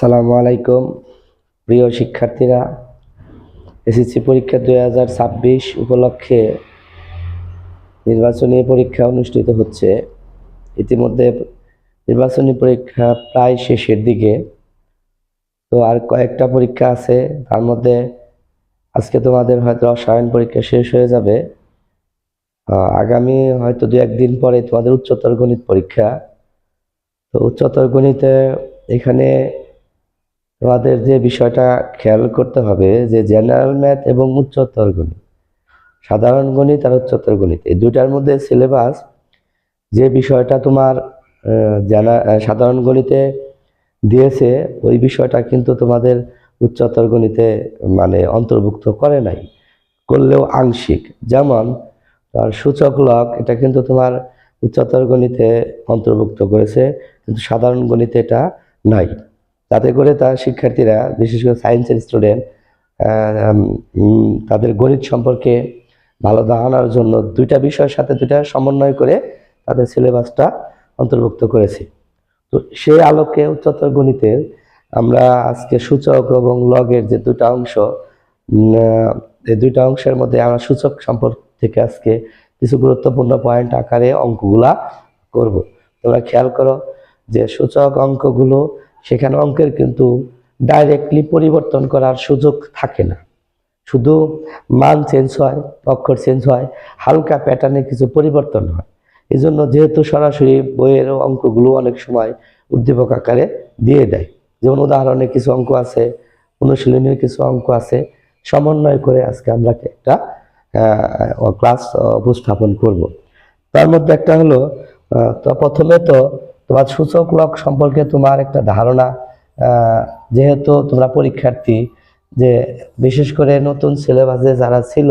আসসালামু আলাইকুম। প্রিয় শিক্ষার্থীরা, এসএসসি পরীক্ষা দুই হাজার ছাব্বিশ উপলক্ষে নির্বাচনী পরীক্ষা অনুষ্ঠিত হচ্ছে। ইতিমধ্যে নির্বাচনী পরীক্ষা প্রায় শেষের দিকে। তো আর কয়েকটা পরীক্ষা আছে। তার মধ্যে আজকে তোমাদের হয়তো রসায়ন পরীক্ষা শেষ হয়ে যাবে। আগামী হয়তো দু একদিন পরে তোমাদের উচ্চতর গণিত পরীক্ষা। তো উচ্চতর গণিতে এখানে তোমাদের যে বিষয়টা খেয়াল করতে হবে যে জেনারেল ম্যাথ এবং উচ্চতর গণিত, সাধারণ গণিত আর উচ্চতর গণিত, এই দুইটার মধ্যে সিলেবাস যে বিষয়টা তোমার জানা সাধারণ গণিতে দিয়েছে, ওই বিষয়টা কিন্তু তোমাদের উচ্চতর গণিতে মানে অন্তর্ভুক্ত করে নাই, করলেও আংশিক। যেমন তার সূচক লক এটা কিন্তু তোমার উচ্চতর গণিতে অন্তর্ভুক্ত করেছে, কিন্তু সাধারণ গণিতে এটা নাই। তাতে করে তার শিক্ষার্থীরা, বিশেষ করে সায়েন্সের স্টুডেন্ট তাদের গণিত সম্পর্কে ভালো ধারণার জন্য দুইটা বিষয়ের সাথে দুইটা সমন্বয় করে তাদের সিলেবাসটা অন্তর্ভুক্ত করেছে। তো সেই আলোকে উচ্চতর গণিতের আমরা আজকে সূচক এবং লগের যে দুটা অংশ এই দুইটা অংশের মধ্যে আমরা সূচক সম্পর্ক থেকে আজকে কিছু গুরুত্বপূর্ণ পয়েন্ট আকারে অঙ্কগুলা করব। তোমরা খেয়াল করো যে সূচক অঙ্কগুলো সেখানে অঙ্কের কিন্তু ডাইরেক্টলি পরিবর্তন করার সুযোগ থাকে না। শুধু মান চেঞ্জ হয়, অক্ষর চেঞ্জ হয়, হালকা প্যাটার্নে কিছু পরিবর্তন হয়। এই জন্য যেহেতু সরাসরি বইয়ের অঙ্কগুলো অনেক সময় উদ্দীপক আকারে দিয়ে দেয়। যেমন উদাহরণে কিছু অঙ্ক আছে, অনুশীলনীয় কিছু অঙ্ক আছে, সমন্বয় করে আজকে আমরা একটা ক্লাস উপস্থাপন করব। তার মধ্যে একটা হলো তো প্রথমে তো তোমার সূচক লক সম্পর্কে তোমার একটা ধারণা যেহেতু তোমরা পরীক্ষার্থী, যে বিশেষ করে নতুন সিলেবাসে যারা ছিল,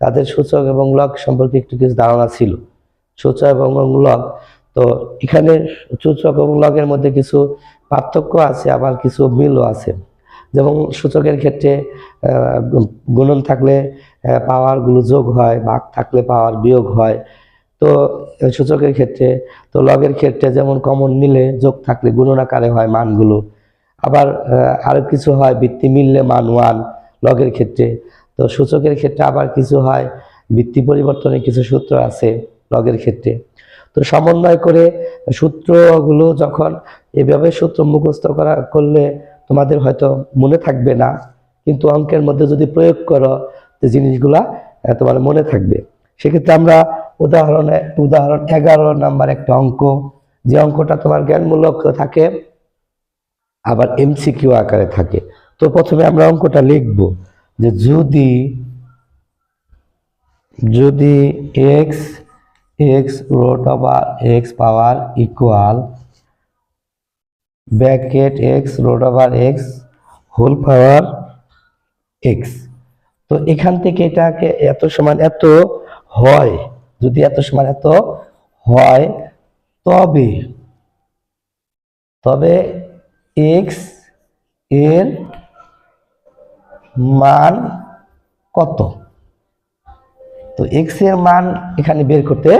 তাদের সূচক এবং লক সম্পর্কে একটু কিছু ধারণা ছিল। সূচক এবং লগ তো এখানে সূচক এবং লগের মধ্যে কিছু পার্থক্য আছে, আবার কিছু মিলও আছে। যেমন সূচকের ক্ষেত্রে গুণন থাকলে পাওয়ারগুলো যোগ হয়, ভাগ থাকলে পাওয়ার বিয়োগ হয় তো সূচকের ক্ষেত্রে, তো লগের ক্ষেত্রে যেমন কমন নিলে যোগ থাকলে গুণনাকারে হয় মানগুলো। আবার আরও কিছু হয় বৃত্তি মিললে মান ওয়ান লগের ক্ষেত্রে। তো সূচকের ক্ষেত্রে আবার কিছু হয় বৃত্তি পরিবর্তনের কিছু সূত্র আছে লগের ক্ষেত্রে। তো সমন্বয় করে সূত্রগুলো যখন এভাবে সূত্র মুখস্থ করা, করলে তোমাদের হয়তো মনে থাকবে না, কিন্তু অঙ্কের মধ্যে যদি প্রয়োগ করো, তো জিনিসগুলা তোমার মনে থাকবে। সেক্ষেত্রে আমরা উদাহরণে, উদাহরণ, এগারো নাম্বার একটা অঙ্ক। যে অঙ্কটা তোমার জ্ঞানমূলক থাকে, আবার এমসিকিউ আকারে থাকে। তো প্রথমে আমরা অঙ্কটা লিখব যে যদি যদি X X root over X power equal bracket X root over X whole power X তো এখান থেকে এটাকে এত সমান এত হয়। যদি এত সমান এত হয়, তবে তবে এক্সের মান কত? তো এক্সের মান এখানে বের করতে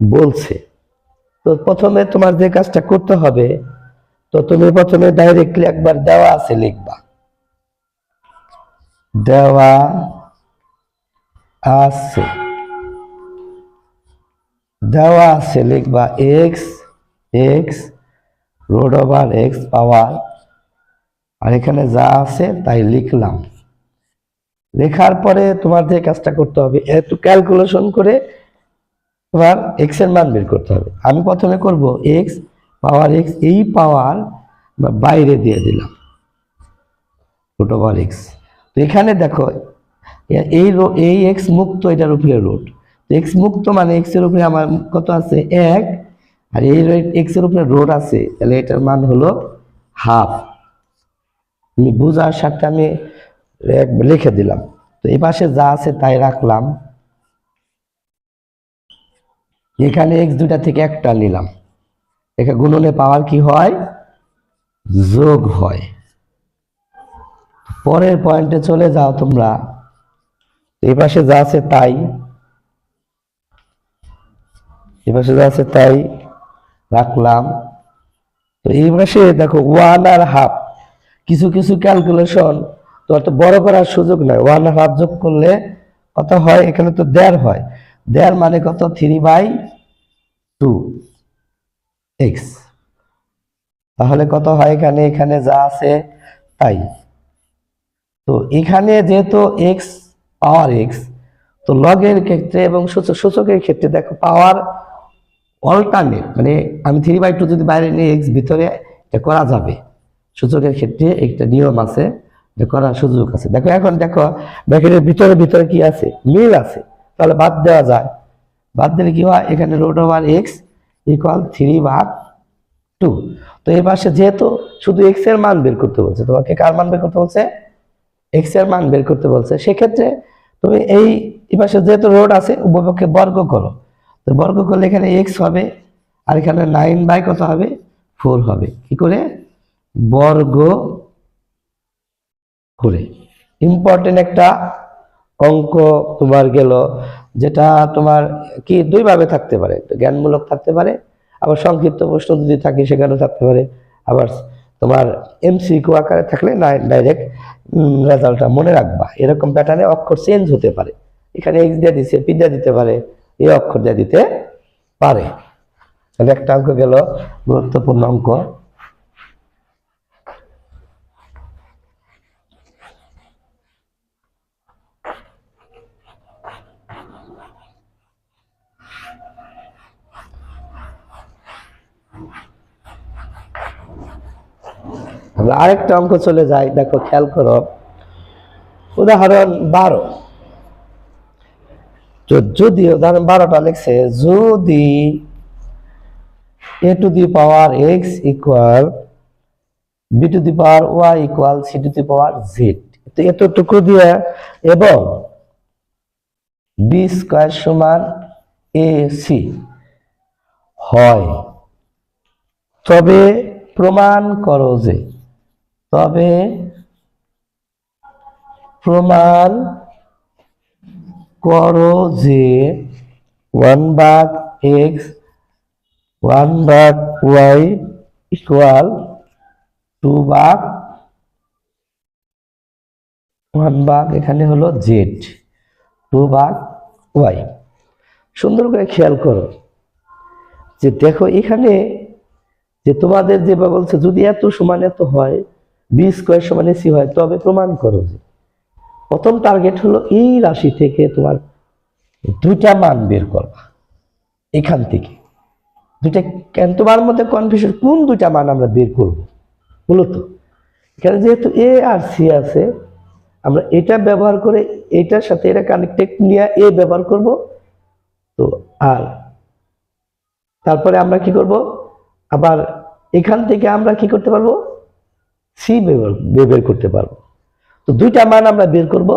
বলছে। তো প্রথমে তোমার যে কাজটা করতে হবে, তো তুমি প্রথমে ডাইরেক্টলি একবার দেওয়া আছে লিখবা। দেওয়া আছে। দেওয়া আছে লিখবা X X root over X power আর এখানে যা আছে তাই লিখলাম। লেখার পরে তোমার যে কাজটা করতে হবে, একটু ক্যালকুলেশন করে তোমার এক্সের মান বের করতে হবে। আমি প্রথমে করব এক্স পাওয়ার এক্স এই পাওয়ার বাইরে দিয়ে দিলাম রুট ওভার এক্স তো এখানে দেখো, এই এই এক্স মুক্ত এটার উপরে তো এক্স মুক্ত মানে এক্সের উপরে আমার কত আছে? এক। আর এই এক্সের উপরে রোড আছে, তাহলে এটার মান হলো হাফ আমি বুঝার সাথে আমি লিখে দিলাম। তো এই পাশে যা আছে তাই রাখলাম। এখানে এক্স দুটা থেকে একটা নিলাম। এখানে গুণনে পাওয়ার কি হয়? যোগ হয়। পরের পয়েন্টে চলে যাও তোমরা। এই পাশে যা আছে তাই। যা আছে তাই রাখলাম। তো এই পাশে দেখো ওয়ান আর হাফ কিছু কিছু ক্যালকুলেশন তো বড় করার সুযোগ নাই। ওয়ান আর হাফ যোগ করলে কত হয়? এখানে তো দেড় হয়। দেড় মানে কত? থ্রি বাই টু এক্স তাহলে কত হয় এখানে? এখানে যা আছে তাই। তো এখানে যেহেতু এক্স পাওয়ার এক্স তো লগের ক্ষেত্রে এবং সূচক সূচকের ক্ষেত্রে দেখো পাওয়ার অল্টারনেট মানে আমি থ্রি বাই টু যদি বাইরে নিয়ে এক্স ভিতরে করা যাবে। সূচকের ক্ষেত্রে একটা নিয়ম আছে যে করার সুযোগ আছে। দেখো এখন দেখো ব্র্যাকেটের ভিতরে ভিতরে কি আছে? মিল আছে। তাহলে বাদ দেওয়া যায়। বাদ দিলে কি হয়? এখানে root over X equal three ভাগ টু তো এই পাশে যেহেতু শুধু এক্সের মান বের করতে বলছে, তোমাকে কার মান বের করতে বলছে? এক্সের মান বের করতে বলছে। সেক্ষেত্রে তুমি এই পাশে যেহেতু রোড আছে উভয়পক্ষে বর্গ করো। তো বর্গ করলে এখানে এক্স হবে, আর এখানে নাইন বাই কত হবে? ফোর হবে। কি করে? বর্গ করে। ইম্পর্টেন্ট একটা অঙ্ক তোমার গেল, যেটা তোমার কি দুইভাবে থাকতে পারে। জ্ঞানমূলক থাকতে পারে, আবার সংক্ষিপ্ত প্রশ্ন যদি থাকে সেখানেও থাকতে পারে। আবার তোমার এমসিকিউ আকারে থাকলে ডাইরেক্ট রেজাল্টটা মনে রাখবা। এরকম প্যাটার্নে অক্ষর চেঞ্জ হতে পারে। এখানে এক্স দিয়ে দিচ্ছে পি দিয়ে দিতে পারে। এই অক্ষর দিয়ে দিতে পারে। তাহলে একটা অঙ্ক গেল, গুরুত্বপূর্ণ অঙ্ক। আমরা আরেকটা অঙ্ক চলে যাই দেখো, খেয়াল করো। উদাহরণ বারো। তো যদি উদাহরণ বারোটা লিখছে, যদি A to the power X equal B to the power Y equal C to the power Z তো এতটুকু দিয়ে, এবং বি স্কোয়ার সমান এ সি হয়। তবে প্রমাণ করো যে, তবে প্রমাণ করো যে ওয়ান ভাগ এক্স ওয়ান ভাগ ওয়াই ইকুয়াল টু ভাগ ওয়ান ভাগ এখানে হলো জেড টু ভাগ ওয়াই সুন্দর করে খেয়াল করো যে দেখো এখানে যে তোমাদের যে বলছে, যদি এত সমান এত হয় বি স্কোয়ার সমান এসি হয়, তবে প্রমাণ করো যে প্রথম টার্গেট হলো এই রাশি থেকে তোমার দুইটা মান বের করবা। এখান থেকে। দুইটা কেন? তোমার মধ্যে কনফিউশন কোন দুইটা মান আমরা বের করব? মূলত, এখানে যেহেতু এ আর সি আছে, আমরা এটা ব্যবহার করে এটার সাথে এটা কানেক্টেড নিয়ে এ ব্যবহার করব। তো আর তারপরে আমরা কি করব? আবার এখান থেকে আমরা কি করতে পারব? সি বের করতে পারব। তো দুইটা মান আমরা বের করব।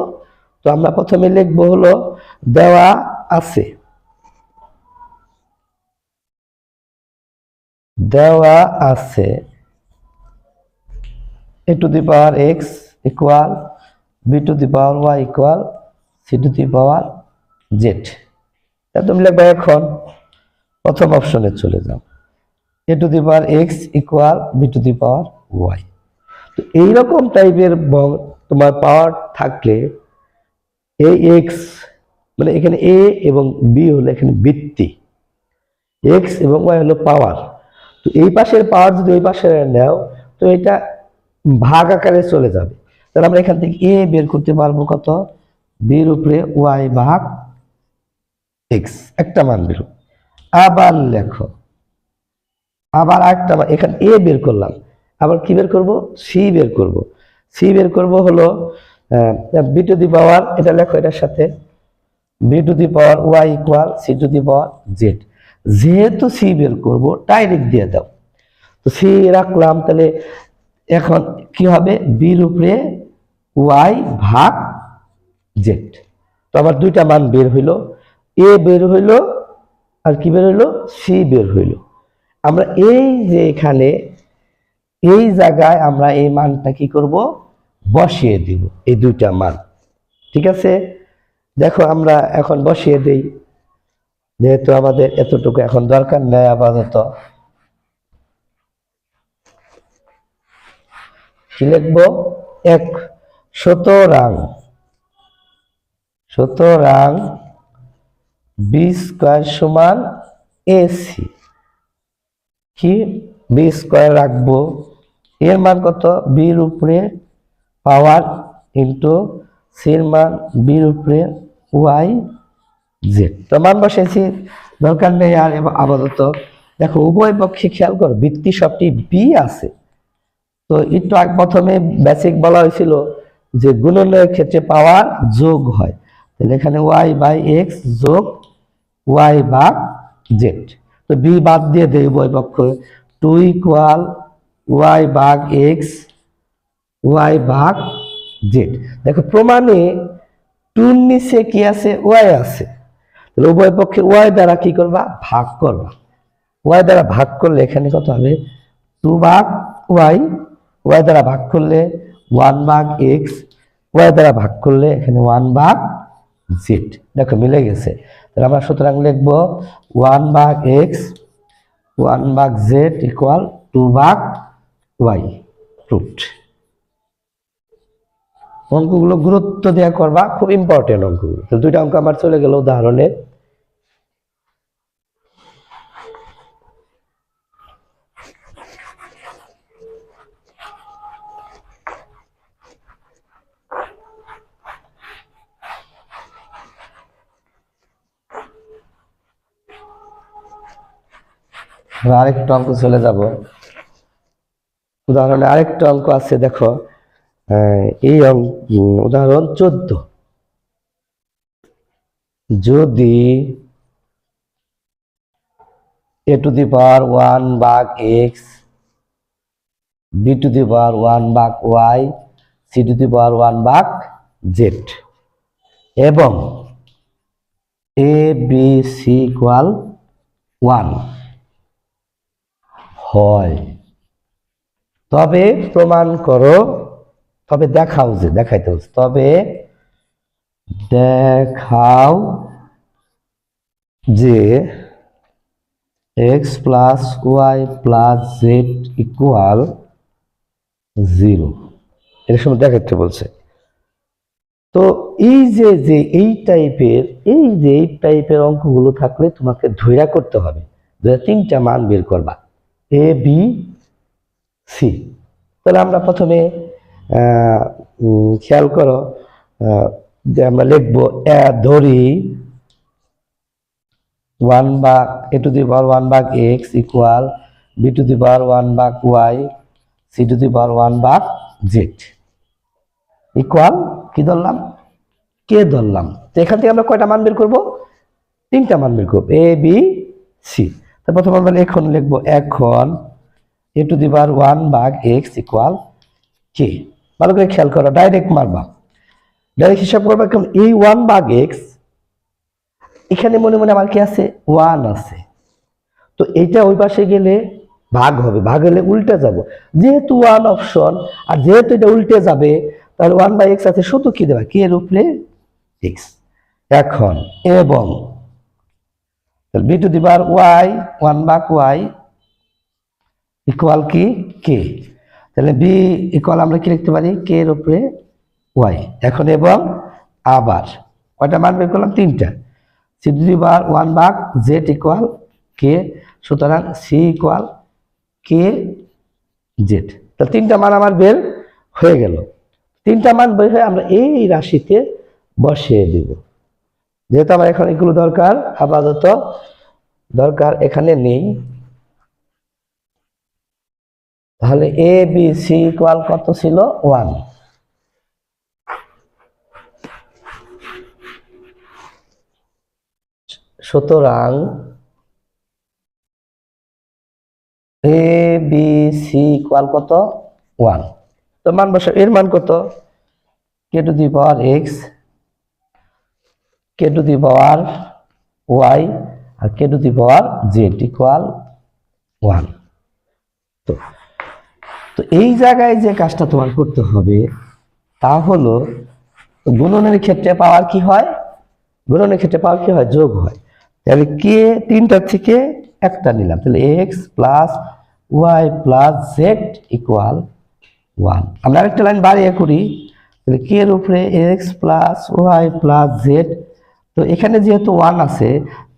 তো আমরা প্রথমে লিখব হলো দেওয়া আছে। দেওয়া আছে। A to the power X equal B to the power Y equal C to the power Z. তা তুমি লিখবে এখন, প্রথম অপশনে চলে যাও। A to the power X equal B to the power Y. তো এইরকম টাইপের তোমার পাওয়ার থাকলে এই এক্স মানে এখানে এ এবং বি হলো এখানে বৃত্তি। এক্স এবং ওয়াই হলো পাওয়ার তো এই পাশের পাওয়ার যদি ওই পাশে নেও, তো এটা ভাগ আকারে চলে যাবে। তাহলে আমরা এখান থেকে এ বের করতে পারব কত? বির উপরে ওয়াই ভাগ এক্স একটা মান বের আবার লেখো। আবার একটা এখানে এ বের করলাম। আবার কি বের করব? সি বের করব। সি বের করব হলো বি টু দি পাওয়ার এটা লেখো এটার সাথে B to the power Y equal C to the power Z যেহেতু সি বের করব ডাইরেক্ট দিয়ে দাও। তো সি রাখলাম, তাহলে এখন কি হবে? বির উপরে ওয়াই ভাগ জেড তো আমার দুইটা মান বের হইল এ বের হইল, আর কি বের হইল? সি বের হইল। আমরা এই যে এখানে এই জায়গায় আমরা এই মানটা কি করব? বসিয়ে দিব, এই দুইটা মান। ঠিক আছে? দেখো, আমরা এখন বসিয়ে দেই। যেহেতু আমাদের এতটুকু এখন দরকার নেই আপাতত। কি লিখব? এক সুতরাং সুতরাং বি স্কোয়ার সমান এসি কি? বি স্কোয়ার রাখব? এর মান কত? বির উপরে পাওয়ার ইন্টু সির মান বির উপরে ওয়াই জেড। তো মান বসেছি, দরকার নেই আর আপাতত। দেখো, উভয় পক্ষে খেয়াল করো বৃত্তি সবটি বি আছে। তো একটু প্রথমে বেসিক বলা হয়েছিল যে গুণনের ক্ষেত্রে পাওয়ার যোগ হয়। তাহলে এখানে ওয়াই বাই এক্স যোগ ওয়াই বা জেড। তো বি বাদ দিয়ে দেয় উভয় পক্ষ টু ইকুয়াল ওয়াই ভাগ এক্স, ওয়াই ভাগ জেড। দেখো, প্রমাণে টুর নিচে কি আছে? ওয়াই আছে। তাহলে উভয় পক্ষে ওয়াই দ্বারা কি করবা? ভাগ করবা। ওয়াই দ্বারা ভাগ করলে এখানে কত হবে? টু ভাগ ওয়াই ওয়াই দ্বারা ভাগ করলে ওয়ান ভাগ এক্স, ওয়াই দ্বারা ভাগ করলে এখানে ওয়ান ভাগ জেড। দেখো, মিলে গেছে। তাহলে আমরা সুতরাং লিখব ওয়ান ভাগ এক্স, ওয়ান ভাগ জেড ইকুয়াল টু ভাগ ওয়াই, রুট। অঙ্কগুলো গুরুত্ব দেওয়া করবা, খুব ইম্পর্টেন্ট অঙ্কগুলো। তো দুইটা অঙ্ক আমার চলে গেল উদাহরণে। আরেকটা অঙ্ক চলে যাব। উদাহরণে আরেকটা অঙ্ক আছে, দেখো। এই অঙ্ক উদাহরণ চোদ্দ। যদি A to the power one bug X B to the power one bug Y C to the power one bug Z এবং A B C equal one হয়। তবে প্রমাণ করো, তবে দেখাও যে, দেখাইতে হচ্ছে তবে দেখাও যে X plus Y plus Z equal zero এর সময় দেখাইতে বলছে। তো এই যে যে এই টাইপের এই যে এই টাইপের অঙ্কগুলো থাকলে তোমাকে ধৈর্য করতে হবে। ধরে তিনটা মান বের করবা। A B C. তাহলে আমরা প্রথমে খেয়াল করো যে আমরা লিখব ধরি one bug A to the power one bug X equal B to the power one bug Y, C to the power one bug Z. Equal কি ধরলাম? কে ধরলাম? তো এখান থেকে আমরা কয়টা মান বের করব? তিনটা মান বের করব, এ, বি, সি। তো প্রথম আমরা এখন লিখব এখন A to the power one ভাগ এক্স ইকুয়াল কে? ভালো করে খেয়াল করো, ডাইরেক্ট মারবা। ডাইরেক্ট হিসাব করবা কেমন? এই ওয়ান ভাগ এক্স, এখানে মনে মনে আমার কি আছে? ওয়ান আছে। তো এইটা ওই পাশে গেলে ভাগ হবে, ভাগ হলে উল্টে যাব। যেহেতু ওয়ান অপশন, আর যেহেতু এটা উল্টে যাবে, তাহলে ওয়ান বাই এক্স আছে, শুধু কি দেবা? কে এর উপরে? এক্স। এখন, এবং বি টু দি বার ওয়াই, ওয়ান বাক ওয়াই ইকুয়াল কি? কে তাহলে বি ইকুয়াল আমরা কি লিখতে পারি? কে এর উপরে ওয়াই এখন এবং আবার কয়টা মান বের করলাম? তিনটা। সি টু বার ওয়ান বাক জেড ইকুয়াল কে সুতরাং সি ইকুয়াল কে জেড তাহলে তিনটা মান আমার বের হয়ে গেল। তিনটা মান বের হয়ে আমরা এই রাশিতে বসিয়ে দিব। যেহেতু আমার এখন এগুলো দরকার, আপাতত দরকার এখানে নেই। তাহলে এ বি সি ইকুয়াল কত ছিল? ওয়ান সুতরাং এ বি সি ইকুয়াল কত? ওয়ান তো মান বসে, এর মান কত? K to the power X K to the power Y R K to the power Z equal one তো তো এই জায়গায় যে কাজটা তোমার করতে হবে, তা হলো গুণনের ক্ষেত্রে পাওয়ার কি হয়? গুণনের ক্ষেত্রে পাওয়ার কি হয়? যোগ হয়। তাহলে কে তিনটার থেকে একটা নিলাম। তাহলে X plus Y plus Z equal one আমরা আরেকটা লাইন বাড়িয়ে করি। তাহলে কে এর উপরে X plus Y plus Z তো এখানে যেহেতু ওয়ান আছে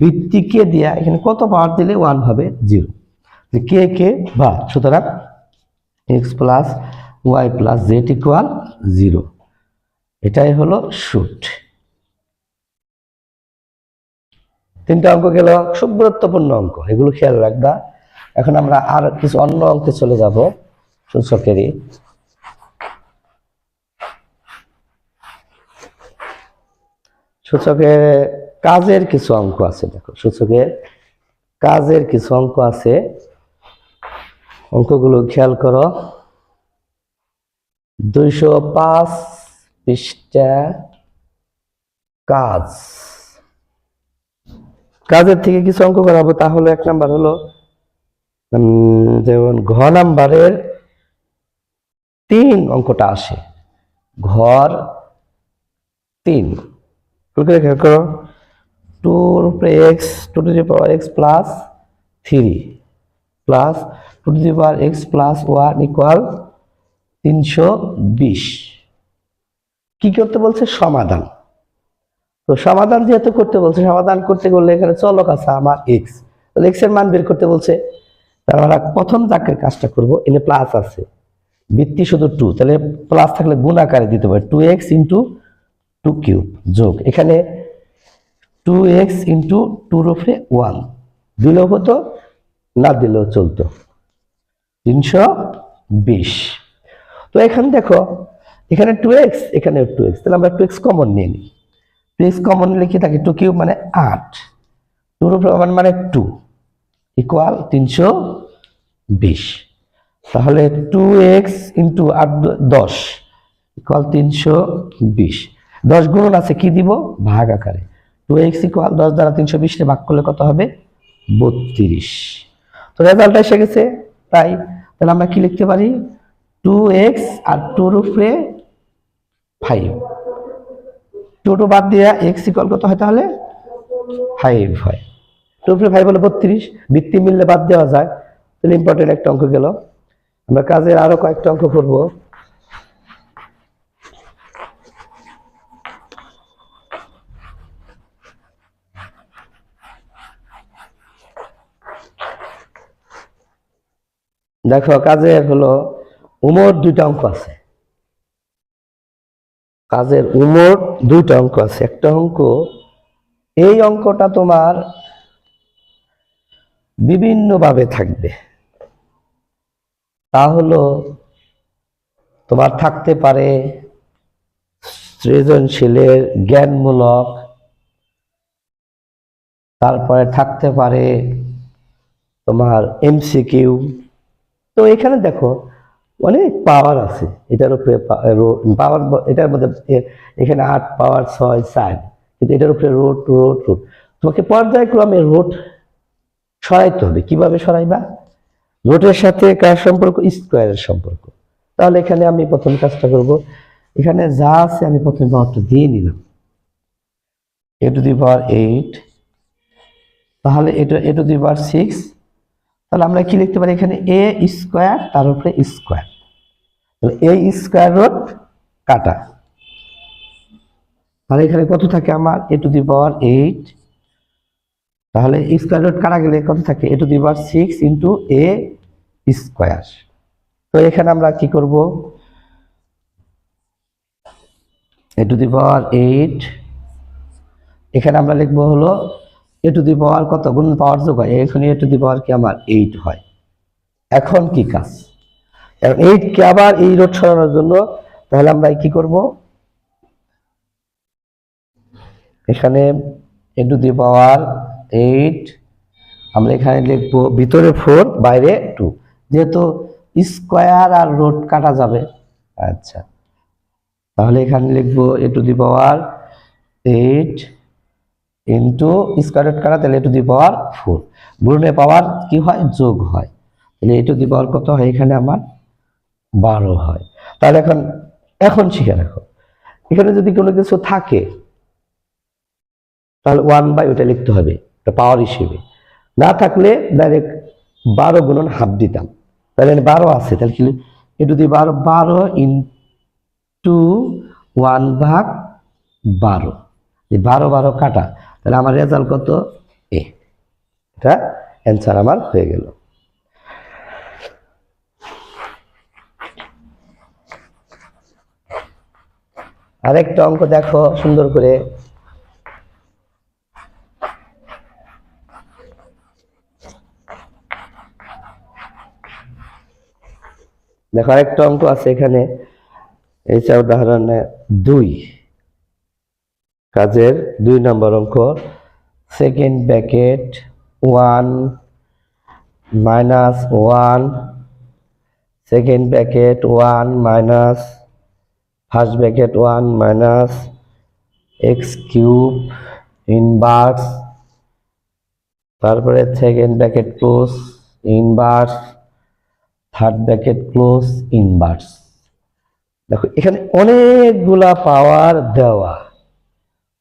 ভিত্তি কে দিয়া এখানে কত পাওয়ার দিলে ওয়ান হবে? জিরো কে কে বা সুতরাং X plus Y plus Z equal zero এটাই হলো শুট তিনটা অঙ্ক গেল, খুব গুরুত্বপূর্ণ অঙ্ক, এগুলো খেয়াল রাখবা। এখন আমরা আর কিছু অন্য অঙ্কে চলে যাব, সূচকেরই। সূচকের কাজের কিছু অঙ্ক আছে, দেখো, সূচকের কাজের কিছু অঙ্ক আছে। অঙ্কগুলো খেয়াল করো। দুইশো পাঁচ পৃষ্ঠা কাজ। কাজের থেকে কিছু অঙ্ক করাবো, তাহলে এক নাম্বার হলো যেমন ঘ নাম্বারের তিন অঙ্কটা আসে। ঘর তিন। খেয়াল করো। টুর উপরে x two two power x plus three plus two the power x plus one equal তিনশো বিশ। কি করতে বলছে? সমাধান। তো সমাধান যেহেতু করতে বলছে, সমাধান করতে গেলে এখানে চলক আছে আমার এক্স তাহলে এক্সের মান বের করতে বলছে, তাহলে আমরা প্রথম দাগের কাজটা করব এনে প্লাস আছে। বৃত্তি শুধু টু তাহলে প্লাস থাকলে গুণ দিতে পারে two X into two cube যোগ। এখানে টু এক্স ইন্টু টুর উপরে ওয়ান দিলেও হতো না দিলেও চলতো। তিনশো বিশ। তো এখানে দেখো, এখানে টু এক্স এখানে টু এক্স তাহলে আমরা টু এক্স কমন নিয়ে নিই। টু এক্স কমন কি থাকে টু কিউব মানে আট। টুর ওয়ান মানে টু ইকুয়াল তিনশো বিশ। তাহলে টু এক্স ইন্টু আট দশ ইকুয়াল তিনশো বিশ। দশ গুণন আছে কি দিব? ভাগ আকারে। টু এক্স ইকুয়াল দশ দ্বারা তিনশো বিশে ভাগ করলে কত হবে? বত্রিশ। তো রেজাল্ট এসে গেছে, তাই তাহলে আমরা কি লিখতে পারি? টু এক্স আর টু উপরে ফাইভ টু টু বাদ দিয়ে এক্স ইকুয়াল কত হয় তাহলে? ফাইভ হয়। টু উপরে ফাইভ হলো বত্রিশ। বৃত্তি মিললে বাদ দেওয়া যায়। তাহলে ইম্পর্টেন্ট একটা অঙ্ক গেল। আমরা কাজের আরও কয়েকটা অঙ্ক করব। দেখো কাজের হলো উমর দুইটা অঙ্ক আছে। কাজের উমর দুইটা অঙ্ক আছে। একটা অঙ্ক, এই অঙ্কটা তোমার বিভিন্নভাবে থাকবে। তা হলো, তোমার থাকতে পারে সৃজনশীলের জ্ঞানমূলক, তারপরে থাকতে পারে তোমার এমসিকিউ তো এখানে দেখো অনেক পাওয়ার আছে। এটার উপরে পাওয়ার এটার মধ্যে এখানে আট পাওয়ার ছয় চার কিন্তু এটার উপরে রোড রোড রোড তোমাকে পর্যায়ক্রমে রোড সরাইতে হবে। কীভাবে সরাইবা? রোডের সাথে কার সম্পর্ক? স্কোয়ারের সম্পর্ক। তাহলে এখানে আমি প্রথম কাজটা করব। এখানে যা আছে আমি প্রথমে পাওয়ারটা দিয়ে নিলাম। এ টু দি পাওয়ার এইট তাহলে এটা এ টু দি পাওয়ার সিক্স তাহলে আমরা কি লিখতে পারি এখানে? এ স্কোয়ার তার উপরে স্কোয়ার তাহলে এ স্কোয়ার রোড কাটা। তাহলে এখানে কত থাকে আমার? A to the power eight তাহলে স্কোয়ার রোড কাটা গেলে কত থাকে? A to the power six into a square তো এখানে আমরা কি করব? এ টু দি পাওয়ার এইট এখানে আমরা লিখব হলো এ টু দি পাওয়ার কত? গুণ পাওয়ার যোগ হয়। এখানে এ টু দি পাওয়ার কি আমার? এইট হয়। এখন কি কাজ? এখন এইটকে আবার এই রোড সরানোর জন্য তাহলে আমরা কি করব? এখানে এ টু দি পাওয়ার এইট আমরা এখানে লিখব ভিতরে ফোর বাইরে টু যেহেতু স্কোয়ার আর রোড কাটা যাবে। আচ্ছা। তাহলে এখানে লিখব a to the power eight into square root কাটা, তাহলে এ টু দি পাওয়ার ফোর গুণে পাওয়ার কি হয়? যোগ হয়। তাহলে এ টু দি পাওয়ার কত হয়? এখানে আমার বারো হয়। তাহলে এখন এখন শিখে রাখো। এখানে যদি কোনো কিছু থাকে, তাহলে ওয়ান বাই ওটা লিখতে হবে পাওয়ার হিসেবে। না থাকলে ডাইরেক্ট বারো গুণন হাফ দিতাম। তাহলে বারো আছে, তাহলে কি এ টু দি বারো বারো ইন্টু ওয়ান ভাগ বারো। বারো বারো কাটা। তাহলে আমার রেজাল্ট কত? এ এটা অ্যান্সার আমার হয়ে গেল। আরেকটা অঙ্ক দেখো, সুন্দর করে। দেখো আরেকটা অঙ্ক আছে এখানে। এই এইটা উদাহরণে দুই। কাজের দুই নম্বর অঙ্ক second bracket one minus one second bracket one minus first bracket one minus x cube inverse তারপরে second bracket close inverse third bracket close inverse দেখো, এখানে অনেকগুলা পাওয়ার দেওয়া।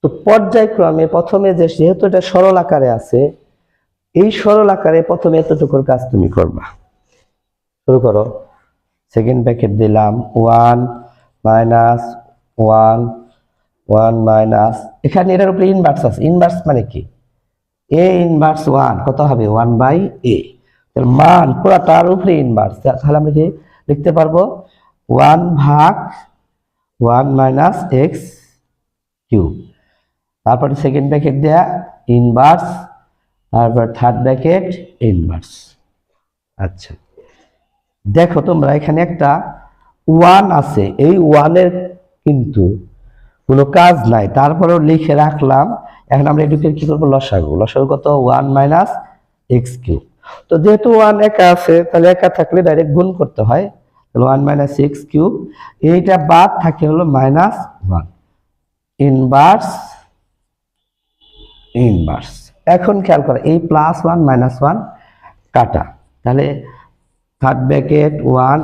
তো পর্যায়ক্রমে প্রথমে যে, যেহেতু এটা সরল আকারে আছে, এই সরল আকারে প্রথমে এতটুকুর কাজ তুমি করবা। শুরু করো। সেকেন্ড ব্র্যাকেট দিলাম, one minus one one minus, এখানে এটার উপরে ইনভার্স আছে। ইনভার্স মানে কি? এ ইনভার্স ওয়ান কত হবে? ওয়ান বাই এ মান পুরা তার উপরে ইনভার্স তাহলে আমরা কি লিখতে পারব? ওয়ান ভাগ ওয়ান মাইনাস এক্স কিউব তারপরে সেকেন্ড ব্র্যাকেট দেয়া ইনভার্স তারপর থার্ড ব্র্যাকেট ইনভার্স আচ্ছা। দেখো তোমরা এখানে একটা ওয়ান আছে, এই ওয়ানের কিন্তু কোনো কাজ নাই। তারপরেও লিখে রাখলাম, এখন আমরা এটুকে কি করব? লসাগু। লসাগু কত? ওয়ান মাইনাস এক্স কিউব তো যেহেতু ওয়ান একা আছে, তাহলে একা থাকলে ডাইরেক্ট গুণ করতে হয়। তাহলে ওয়ান মাইনাস এক্স কিউব এইটা বাদ থাকে হলো মাইনাস ওয়ান ইনভার্স ইনভার্স। এখন খেয়াল করো, এই প্লাস ওয়ান মাইনাস ওয়ান কাটা। তাহলে থার্ড ব্র্যাকেট ওয়ান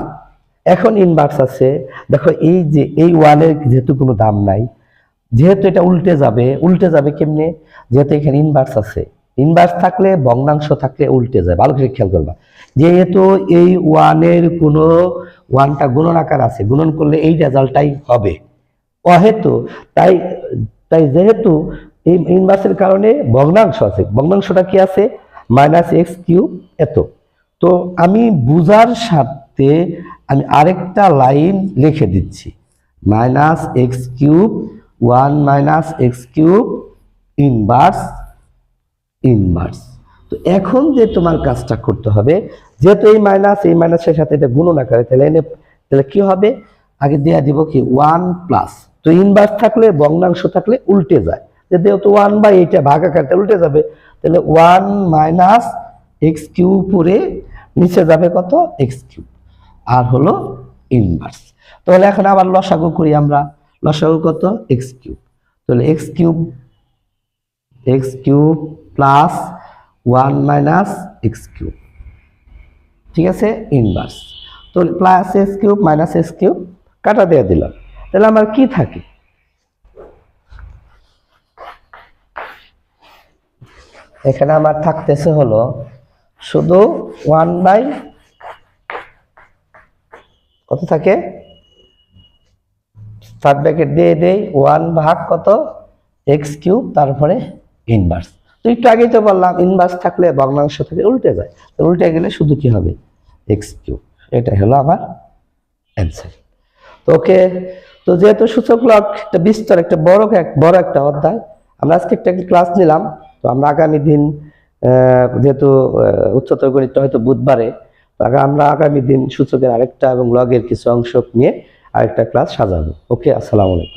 এখন ইনভার্স আছে। দেখো, এই যে, এই ওয়ানের যেহেতু কোনো দাম নাই, যেহেতু এটা উল্টে যাবে উল্টে যাবে কেমনে? যেহেতু এখানে ইনভার্স আছে। ইনভার্স থাকলে, ভগ্নাংশ থাকলে উল্টে যায়। ভালো করে খেয়াল করবা। যেহেতু এই ওয়ানের কোনো ওয়ানটা গুণন আকার আছে, গুণন করলে এই রেজাল্টটাই হবে। অহেতু, তাই তাই যেহেতু এই ইনভার্সের কারণে ভগ্নাংশ আছে। ভগ্নাংশটা কি আছে? মাইনাস এক্স কিউব এত। তো আমি বুঝার সাথে আমি আরেকটা লাইন লিখে দিচ্ছি। Minus x cube, one minus x cube, inverse inverse. তো এখন যে তোমার কাজটা করতে হবে, যেহেতু এই মাইনাস, এই মাইনাসের সাথে এটা গুণন আকারে, তাহলে এনে তাহলে কি হবে? আগে দেয়া দিব কি, ওয়ান প্লাস। তো ইনভার্স থাকলে, ভগ্নাংশ থাকলে উল্টে যায়। যে যেহেতু ওয়ান বাই এইটা ভাগ আকারে তাহলে উল্টে যাবে। তাহলে ওয়ান মাইনাস এক্স কিউ উপরে নিচে যাবে কত? এক্স কিউব আর হলো ইনভার্স তাহলে এখন আবার লসাগু করি আমরা। লসাগু কত? এক্স কিউব তাহলে x cube x cube plus one minus x cube ঠিক আছে? ইনভার্স তো plus x cube minus x cube কাটা দিয়ে দিলাম। তাহলে আমার কি থাকে? এখানে আমার থাকতেছে হলো শুধু ওয়ান বাই কত থাকে? থার্ড ব্যাকেট দিয়ে দেই ওয়ান ভাগ কত? এক্স কিউব তারপরে ইনভার্স তো একটু আগেই তো বললাম ইনভার্স থাকলে ভগ্নাংশ থেকে উল্টে যায়। উল্টে গেলে শুধু কি হবে? এক্স কিউব এটাই হলো আমার অ্যান্সার তো ওকে, তো যেহেতু সূচক লক একটা বিস্তর, একটা বড় বড় একটা অধ্যায়, আমরা আজকে একটা ক্লাস নিলাম। তো আমরা আগামী দিন যেহেতু উচ্চতর গণিতটা হয়তো বুধবারে আমরা আগামী দিন সূচকের আরেকটা এবং লগের কিছু অংশ নিয়ে আরেকটা ক্লাস সাজাবো। ওকে আসসালামু আলাইকুম।